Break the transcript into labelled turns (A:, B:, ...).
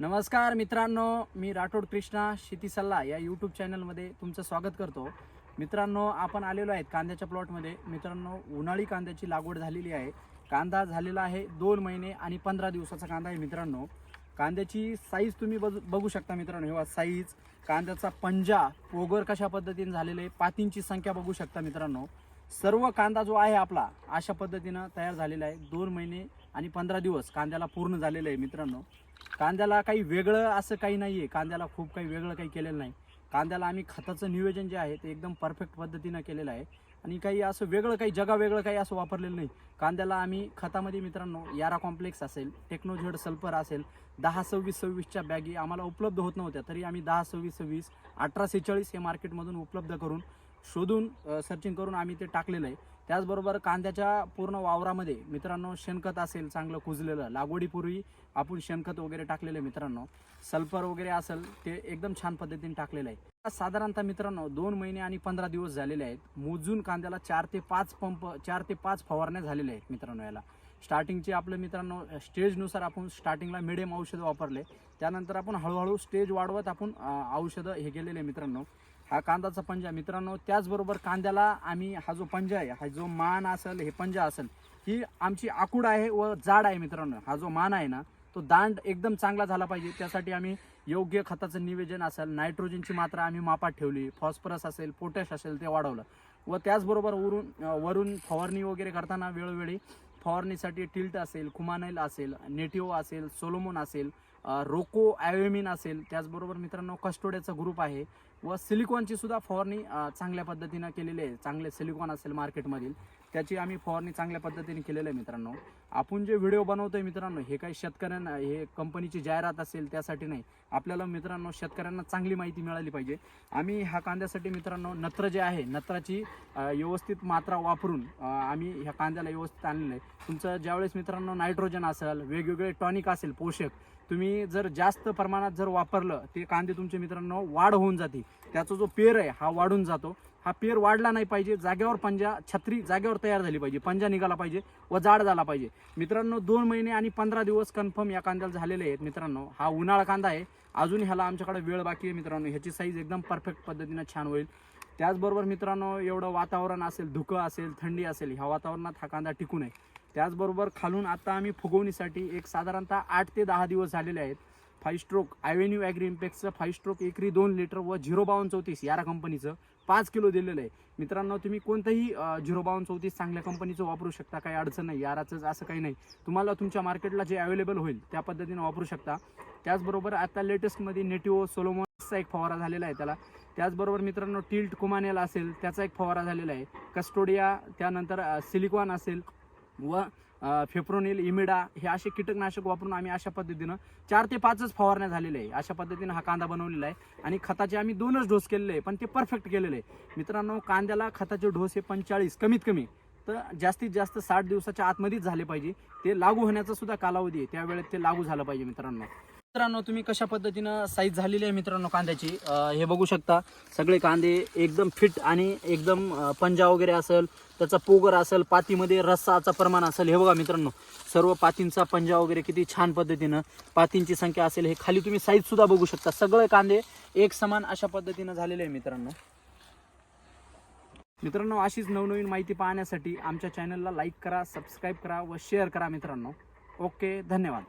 A: नमस्कार मित्रांनो मी राठोड कृष्णा शेती सल्ला या यूट्यूब चॅनलमध्ये तुमचं स्वागत करतो. मित्रांनो आपण आलेलो आहेत कांद्याच्या प्लॉटमध्ये मित्रांनो उन्हाळी कांद्याची लागवड झालेली आहे. कांदा झालेला आहे दोन महिने आणि पंधरा दिवसाचा कांदा आहे मित्रांनो. कांद्याची साईज तुम्ही बघू बघू शकता मित्रांनो. हेवा साईज कांद्याचा पंजा पोगर कशा पद्धतीने झालेले आहे पातींची संख्या बघू शकता मित्रांनो. सर्व कांदा जो आहे आपला अशा पद्धतीनं तयार झालेला आहे. दोन महिने आणि पंधरा दिवस कांद्याला पूर्ण झालेलं आहे मित्रांनो. कांद्याला काही वेगळं असं काही नाही आहे कांद्याला खूप काही वेगळं काही केलेलं नाही. कांद्याला आम्ही खताचं नियोजन जे आहे ते एकदम परफेक्ट पद्धतीनं केलेलं आहे. आणि काही असं वेगळं काही जगा वेगळं काही असं वापरलेलं नाही. कांद्याला आम्ही खतामध्ये मित्रांनो यारा कॉम्प्लेक्स असेल टेक्नोझेड सल्फर असेल दहा सव्वीस सव्वीसच्या बॅगी आम्हाला उपलब्ध होत नव्हत्या. तरी आम्ही दहा सव्वीस सव्वीस अठरा सेहेचाळीस हे मार्केटमधून उपलब्ध करून शोधून सर्चिंग करून आम्ही ते टाकलेलं आहे. त्याचबरोबर कांद्याच्या पूर्ण वावरामध्ये मित्रांनो शेणखत असेल चांगलं कुजलेलं लागवडीपूर्वी आपण शेणखत वगैरे टाकलेलं आहे मित्रांनो. सल्फर वगैरे असेल ते एकदम छान पद्धतीने टाकलेलं आहे. साधारणतः मित्रांनो दोन महिने आणि पंधरा दिवस झालेले आहेत. मोजून कांद्याला चार ते पाच पंप चार ते पाच फवारण्या झालेल्या आहेत मित्रांनो याला. स्टार्टिंगचे आपलं मित्रांनो स्टेजनुसार आपण स्टार्टिंगला मिडियम औषधं वापरले. त्यानंतर आपण हळूहळू स्टेज वाढवत आपण औषधं हे केलेले आहे मित्रांनो. हा कांदाचा पंजा. मित्रांनो त्याचबरोबर कांद्याला आम्ही हा जो पंजा आहे हा जो मान असेल हे पंजा असेल ही आमची आकुड आहे व जाड आहे मित्रांनो. हा जो मान आहे ना तो दांड एकदम चांगला झाला पाहिजे. त्यासाठी आम्ही योग्य खताचं निवेदन असेल नायट्रोजनची मात्रा आम्ही मापात ठेवली फॉस्फरस असेल पोटॅश असेल ते वाढवलं. व त्याचबरोबर वरून वरून फवारणी वगैरे करताना वेळोवेळी फवारणीसाठी टिल्ट असेल खुमानाईल असेल नेटिओ असेल सोलोमोन असेल रोको ॲव्हेमिन असेल. त्याचबरोबर मित्रांनो कस्टोड्याचा ग्रुप आहे. व सिलिकॉनची सुद्धा फवारणी चांगल्या पद्धतीनं केलेली आहे. चांगले सिलिकॉन असेल मार्केटमधील त्याची आम्ही फवारणी चांगल्या पद्धतीने केलेली आहे मित्रांनो. आपण जे व्हिडिओ बनवतो आहे मित्रांनो हे काही शेतकऱ्यांना हे कंपनीची जाहिरात असेल त्यासाठी नाही. आपल्याला मित्रांनो शेतकऱ्यांना चांगली माहिती मिळाली पाहिजे. आम्ही ह्या कांद्यासाठी मित्रांनो नत्र जे आहे नत्राची व्यवस्थित मात्रा वापरून आम्ही ह्या कांद्याला व्यवस्थित आणलेलं आहे. तुमचं ज्यावेळेस मित्रांनो नायट्रोजन असेल वेगवेगळे टॉनिक असेल पोषक तुम्ही जर जास्त प्रमाणात जर वापरलं ते कांदे तुमचे मित्रांनो वाढ होऊन जाते त्याचा जो पेर आहे हा वाढून जातो. हा पेर वाढला नाही पाहिजे जागेवर पंजा छत्री जागेवर तयार झाली पाहिजे पंजा निघाला पाहिजे व जाड झाला पाहिजे. मित्रांनो दोन महिने आणि पंधरा दिवस कन्फर्म या कांद्याला झालेले आहेत मित्रांनो. हा उन्हाळा कांदा आहे. अजून ह्याला आमच्याकडे वेळ बाकी आहे मित्रांनो. ह्याची साईज एकदम परफेक्ट पद्धतीनं छान होईल. त्याचबरोबर मित्रांनो एवढं वातावरण असेल धुकं असेल थंडी असेल ह्या वातावरणात हा कांदा टिकू नये त्याचबरोबर खालून आता आम्ही फुगवणीसाठी एक साधारणतः आठ ते दहा दिवस झालेले आहेत. फाईव्ह स्ट्रोक ॲव्हेन्यू ॲग्री इम्पॅक्सचं फाईव्ह स्ट्रोक एकरी दोन लिटर व झिरो बावन्न चौतीस यारा कंपनीचं पाच किलो दिलेलं आहे. मित्रांनो तुम्ही कोणतंही झिरो बावन्न चौतीस चांगल्या कंपनीचं वापरू शकता काही अडचण नाही याराचं असं काही नाही. तुम्हाला तुमच्या मार्केटला जे अवेलेबल होईल त्या पद्धतीने वापरू शकता. त्याचबरोबर आता लेटेस्टमध्ये नेटिओ सोलोमोनचा एक फवारा झालेला आहे त्याला. त्याचबरोबर मित्रांनो टिल्ट कुमानेला असेल त्याचा एक फवारा झालेला आहे. कस्टोडिया त्यानंतर सिलिकॉन असेल व फेप्रोनिल इमिडा हे असे कीटकनाशक वापरून आम्ही अशा पद्धतीनं चार ते पाचच फवारण्या झालेल्या आहे. अशा पद्धतीनं हा कांदा बनवलेला आहे. आणि खताचे आम्ही दोनच डोस केलेले आहे पण ते परफेक्ट केलेले आहे. मित्रांनो कांद्याला खताचे डोस हे पंचेचाळीस कमीत कमी. तर जास्तीत जास्त साठ दिवसाच्या आतमध्येच झाले पाहिजे. ते लागू होण्याचा सुद्धा कालावधी आहे. त्यावेळेत ते लागू झालं पाहिजे मित्रांनो. मित्रांनो तुम्ही कशा पद्धतीनं साईज झालेली आहे मित्रांनो कांद्याची? हे बघू शकता. सगळे कांदे एकदम फिट आणि एकदम पंजा वगैरे असेल त्याचा पोगर असेल पातीमध्ये रस्साचं प्रमाण असेल हे बघा मित्रांनो. सर्व पातींचा पंजा वगैरे किती छान पद्धतीनं पातींची संख्या असेल हे खाली तुम्ही साईज सुद्धा बघू शकता. सगळे कांदे एक समान अशा पद्धतीनं झालेले आहे मित्रांनो. मित्रांनो अशीच नवनवीन माहिती पाहण्यासाठी आमच्या चॅनलला लाईक करा सबस्क्राईब करा व शेअर करा मित्रांनो. ओके धन्यवाद.